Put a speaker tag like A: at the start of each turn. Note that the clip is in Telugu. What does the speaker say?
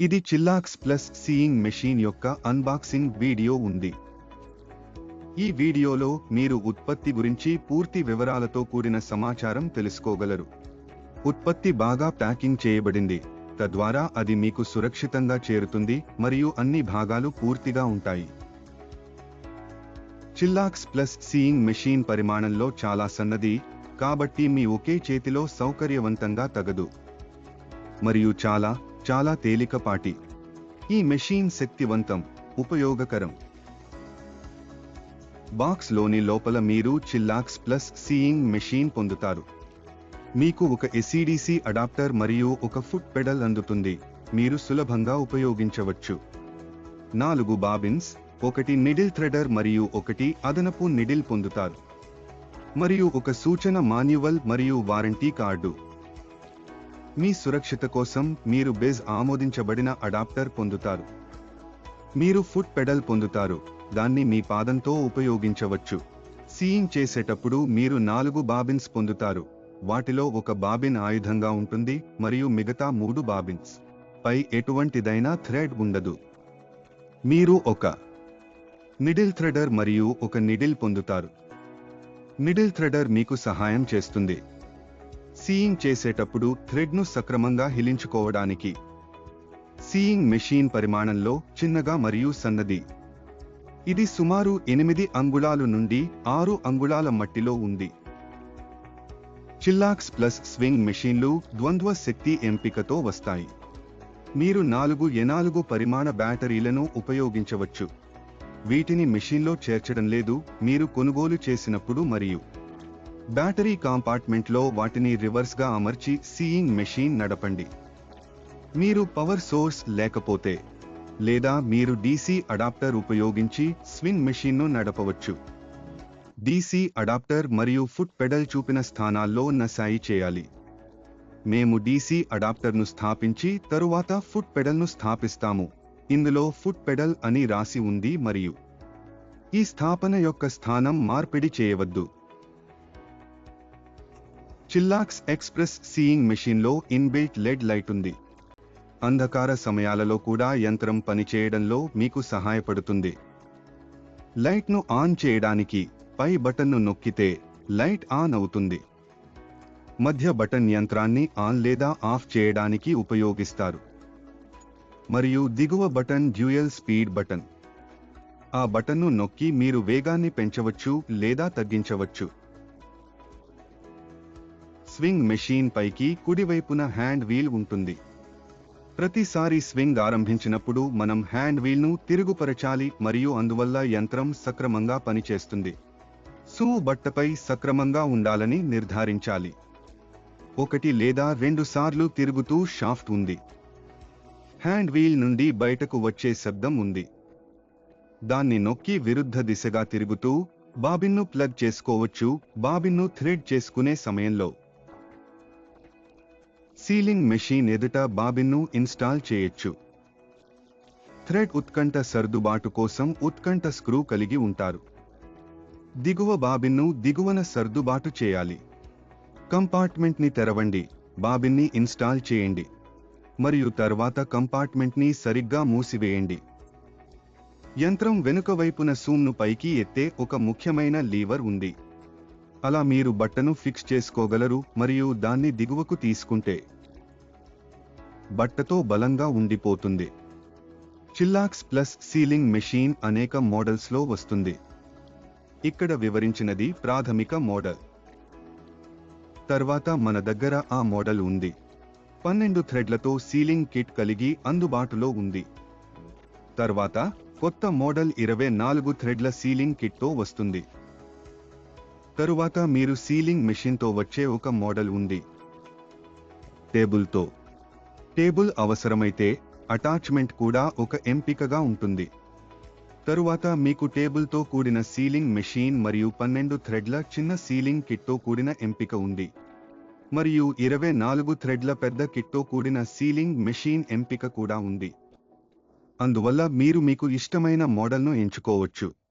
A: ఇది చిల్లాక్స్ ప్లస్ సీయింగ్ మెషిన్ యొక్క అన్బాక్సింగ్ వీడియో ఉంది. ఈ వీడియోలో మీరు ఉత్పత్తి గురించి పూర్తి వివరాలతో కూడిన సమాచారం తెలుసుకోగలరు. ఉత్పత్తి బాగా ప్యాకింగ్ చేయబడింది. తద్వారా అది మీకు సురక్షితంగా చేరుతుంది మరియు అన్ని భాగాలు పూర్తిగా ఉంటాయి. చిల్లాక్స్ ప్లస్ సీయింగ్ మెషిన్ పరిమాణంలో చాలా సన్నది కాబట్టి మీ ఒకే చేతిలో సౌకర్యవంతంగా తగదు. మరియు చాలా చాలా తేలికపాటి. ఈ మెషీన్ శక్తివంతం ఉపయోగకరం. బాక్స్లోని లోపల మీరు చిల్లాక్స్ ప్లస్ సీయింగ్ మెషీన్ పొందుతారు. మీకు ఒక ఎసిడిసి అడాప్టర్ మరియు ఒక ఫుట్ పెడల్ అందుతుంది. మీరు సులభంగా ఉపయోగించవచ్చు. నాలుగు బాబిన్స్ ఒకటి నిడిల్ థ్రెడర్ మరియు ఒకటి అదనపు నిడిల్ పొందుతారు. మరియు ఒక సూచన మాన్యువల్ మరియు వారంటీ కార్డు. మీ సురక్షిత కోసం మీరు బేజ్ ఆమోదించబడిన అడాప్టర్ పొందుతారు. మీరు ఫుట్ పెడల్ పొందుతారు. దాన్ని మీ పాదంతో ఉపయోగించవచ్చు. సీయింగ్ చేసేటప్పుడు మీరు నాలుగు బాబిన్స్ పొందుతారు. వాటిలో ఒక బాబిన్ ఆయుధంగా ఉంటుంది మరియు మిగతా మూడు బాబిన్స్. పై ఎటువంటిదైనా థ్రెడ్ ఉండదు. మీరు ఒక నిడిల్ థ్రెడర్ మరియు ఒక నిడిల్ పొందుతారు. నిడిల్ థ్రెడర్ మీకు సహాయం చేస్తుంది. సీయింగ్ చేసేటప్పుడు థ్రెడ్ను సక్రమంగా హిలించుకోవడానికి. సీయింగ్ మెషీన్ పరిమాణంలో చిన్నగా మరియు సన్నది. ఇది సుమారు ఎనిమిది అంగుళాలు నుండి ఆరు అంగుళాల మట్టిలో ఉంది. చిల్లాక్స్ ప్లస్ స్వింగ్ మెషీన్లు ద్వంద్వ శక్తి ఎంపికతో వస్తాయి. మీరు నాలుగు ఎనాలుగు పరిమాణ బ్యాటరీలను ఉపయోగించవచ్చు. వీటిని మెషీన్లో చేర్చడం లేదు మీరు కొనుగోలు చేసినప్పుడు మరియు బ్యాటరీ కాంపార్ట్మెంట్లో వాటిని రివర్స్గా అమర్చి సీయింగ్ మెషిన్ నడపండి. మీరు పవర్ సోర్స్ లేకపోతే లేదా మీరు డీసీ అడాప్టర్ ఉపయోగించి స్విన్ మెషిన్ను నడపవచ్చు. డీసీ అడాప్టర్ మరియు ఫుట్ పెడల్ చూపిన స్థానాల్లో నసాయి చేయాలి. మేము డీసీ అడాప్టర్ను స్థాపించి తరువాత ఫుట్ పెడల్ను స్థాపిస్తాము. ఇందులో ఫుట్ పెడల్ అని రాసి ఉంది మరియు ఈ స్థాపన యొక్క స్థానం మార్పిడి చేయవద్దు. చిల్లాక్స్ ఎక్స్ప్రెస్ సీయింగ్ మెషిన్లో ఇన్బిల్ట్ లెడ్ లైట్ ఉంది. అంధకార సమయాలలో కూడా యంత్రం పనిచేయడంలో మీకు సహాయపడుతుంది. లైట్ను ఆన్ చేయడానికి పై బటన్ను నొక్కితే లైట్ ఆన్ అవుతుంది. మధ్య బటన్ యంత్రాన్ని ఆన్ లేదా ఆఫ్ చేయడానికి ఉపయోగిస్తారు. మరియు దిగువ బటన్ డ్యూయల్ స్పీడ్ బటన్. ఆ బటన్ను నొక్కి మీరు వేగాన్ని పెంచవచ్చు లేదా తగ్గించవచ్చు. స్వింగ్ మెషీన్ పైకి కుడివైపున హ్యాండ్ వీల్ ఉంటుంది. ప్రతిసారి స్వింగ్ ఆరంభించినప్పుడు మనం హ్యాండ్ వీల్ను తిరుగుపరచాలి మరియు అందువల్ల యంత్రం సక్రమంగా పనిచేస్తుంది. సూ బట్టపై సక్రమంగా ఉండాలని నిర్ధారించాలి. ఒకటి లేదా రెండు సార్లు తిరుగుతూ షాఫ్ట్ ఉంది. హ్యాండ్ వీల్ నుండి బయటకు వచ్చే శబ్దం ఉంది. దాన్ని నొక్కి విరుద్ధ దిశగా తిరుగుతూ బాబిన్ను ప్లగ్ చేసుకోవచ్చు బాబిన్ను థ్రెడ్ చేసుకునే సమయంలో. సీలింగ్ మెషిన్ ఎదుట బాబిన్ను ఇన్స్టాల్ చేయొచ్చు. థ్రెడ్ ఉత్కంఠ సర్దుబాటు కోసం ఉత్కంఠ స్క్రూ కలిగి ఉంటారు. దిగువ బాబిన్ను దిగువన సర్దుబాటు చేయాలి. కంపార్ట్మెంట్ని తెరవండి బాబిన్ని ఇన్స్టాల్ చేయండి. మరియు తర్వాత కంపార్ట్మెంట్ని సరిగ్గా మూసివేయండి. యంత్రం వెనుక వైపున సూమ్ను పైకి ఎత్తే ఒక ముఖ్యమైన లీవర్ ఉంది. అలా మీరు బట్టను ఫిక్స్ చేసుకోగలరు మరియు దాన్ని దిగువకు తీసుకుంటే బట్టతో బలంగా ఉండిపోతుంది. చిల్లాక్స్ ప్లస్ సీలింగ్ మెషిన్ అనేక మోడల్స్లో వస్తుంది. ఇక్కడ వివరించినది ప్రాథమిక మోడల్. తర్వాత మన దగ్గర ఆ మోడల్ ఉంది. పన్నెండు థ్రెడ్లతో సీలింగ్ కిట్ కలిగి అందుబాటులో ఉంది. తర్వాత కొత్త మోడల్ ఇరవై నాలుగు థ్రెడ్ల సీలింగ్ కిట్తో వస్తుంది. తరువాత మీరు సీలింగ్ మెషిన్తో వచ్చే ఒక మోడల్ ఉంది. టేబుల్తో. టేబుల్ అవసరమైతే అటాచ్మెంట్ కూడా ఒక ఎంపికగా ఉంటుంది. తరువాత మీకు టేబుల్తో కూడిన సీలింగ్ మెషీన్ మరియు పన్నెండు థ్రెడ్ల చిన్న సీలింగ్ కిట్తో కూడిన ఎంపిక ఉంది. మరియు ఇరవై నాలుగు థ్రెడ్ల పెద్ద కిట్తో కూడిన సీలింగ్ మెషీన్ ఎంపిక కూడా ఉంది. అందువల్ల మీరు మీకు ఇష్టమైన మోడల్ను ఎంచుకోవచ్చు.